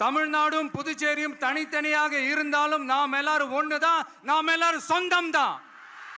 தமிழ்நாடும் புதுச்சேரியும் தனித்தனியாக இருந்தாலும் நாம் எல்லாரும் ஒண்ணுதான் நாம் எல்லாரும் சொந்தம் தான்